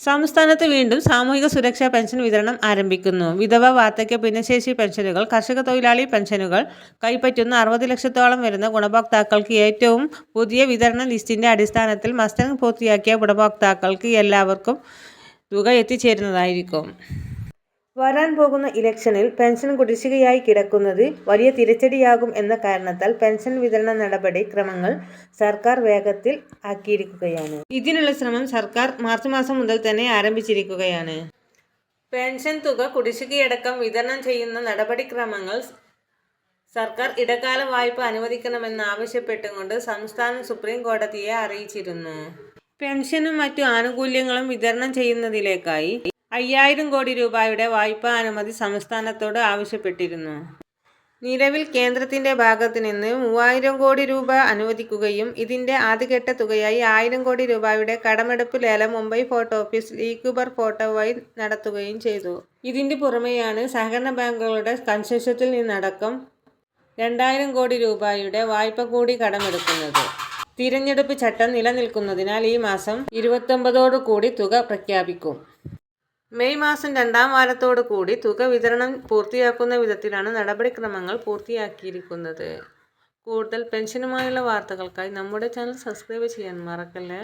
സംസ്ഥാനത്ത് വീണ്ടും സാമൂഹിക സുരക്ഷാ പെൻഷൻ വിതരണം ആരംഭിക്കുന്നു. വിധവ വാർദ്ധക്യ ഭിന്നശേഷി പെൻഷനുകൾ കർഷക തൊഴിലാളി പെൻഷനുകൾ കൈപ്പറ്റുന്ന അറുപത് ലക്ഷത്തോളം വരുന്ന ഗുണഭോക്താക്കൾക്ക് ഏറ്റവും പുതിയ വിതരണ ലിസ്റ്റിന്റെ അടിസ്ഥാനത്തിൽ മസ്റ്ററിംഗ് പൂർത്തിയാക്കിയ ഗുണഭോക്താക്കൾക്ക് എല്ലാവർക്കും തുക എത്തിച്ചേരുന്നതായിരിക്കും. വരാൻ പോകുന്ന ഇലക്ഷനിൽ പെൻഷൻ കുടിശ്ശികയായി കിടക്കുന്നത് വലിയ തിരിച്ചടിയാകും എന്ന കാരണത്താൽ പെൻഷൻ വിതരണ നടപടി ക്രമങ്ങൾ സർക്കാർ വേഗത്തിൽ ആക്കിയിരിക്കുകയാണ്. ഇതിനുള്ള ശ്രമം സർക്കാർ മാർച്ച് മാസം മുതൽ തന്നെ ആരംഭിച്ചിരിക്കുകയാണ്. പെൻഷൻ തുക കുടിശ്ശികയടക്കം വിതരണം ചെയ്യുന്ന നടപടിക്രമങ്ങൾ സർക്കാർ ഇടക്കാല വായ്പ അനുവദിക്കണമെന്ന് ആവശ്യപ്പെട്ടുകൊണ്ട് സംസ്ഥാന സുപ്രീം കോടതിയെ അറിയിച്ചിരുന്നു. പെൻഷനും മറ്റു ആനുകൂല്യങ്ങളും വിതരണം ചെയ്യുന്നതിലേക്കായി അയ്യായിരം കോടി രൂപയുടെ വായ്പാ അനുമതി സംസ്ഥാനത്തോട് ആവശ്യപ്പെട്ടിരുന്നു. നിലവിൽ കേന്ദ്രത്തിന്റെ ഭാഗത്തു നിന്ന് മൂവായിരം കോടി രൂപ അനുവദിക്കുകയും ഇതിന്റെ ആദ്യഘട്ട തുകയായി ആയിരം കോടി രൂപയുടെ കടമെടുപ്പ് ലേലം മുംബൈ ഫോട്ടോ ഓഫീസ് ലീക്കുബർ ഫോട്ടോ വഴി നടത്തുകയും ചെയ്തു. ഇതിന്റെ പുറമെയാണ് സഹകരണ ബാങ്കുകളുടെ കൺസെഷത്തിൽ നിന്നടക്കം രണ്ടായിരം കോടി രൂപയുടെ വായ്പ കൂടി കടമെടുക്കുന്നത്. തിരഞ്ഞെടുപ്പ് ചട്ടം നിലനിൽക്കുന്നതിനാൽ ഈ മാസം ഇരുപത്തൊമ്പതോടു കൂടി തുക പ്രഖ്യാപിക്കും. മെയ് മാസം രണ്ടാം വാരത്തോടു കൂടി തുക വിതരണം പൂർത്തിയാക്കുന്ന വിധത്തിലാണ് നടപടിക്രമങ്ങൾ പൂർത്തിയാക്കിയിരിക്കുന്നത്. കൂടുതൽ പെൻഷനുമായുള്ള വാർത്തകൾക്കായി നമ്മുടെ ചാനൽ സബ്സ്ക്രൈബ് ചെയ്യാൻ മറക്കല്ലേ?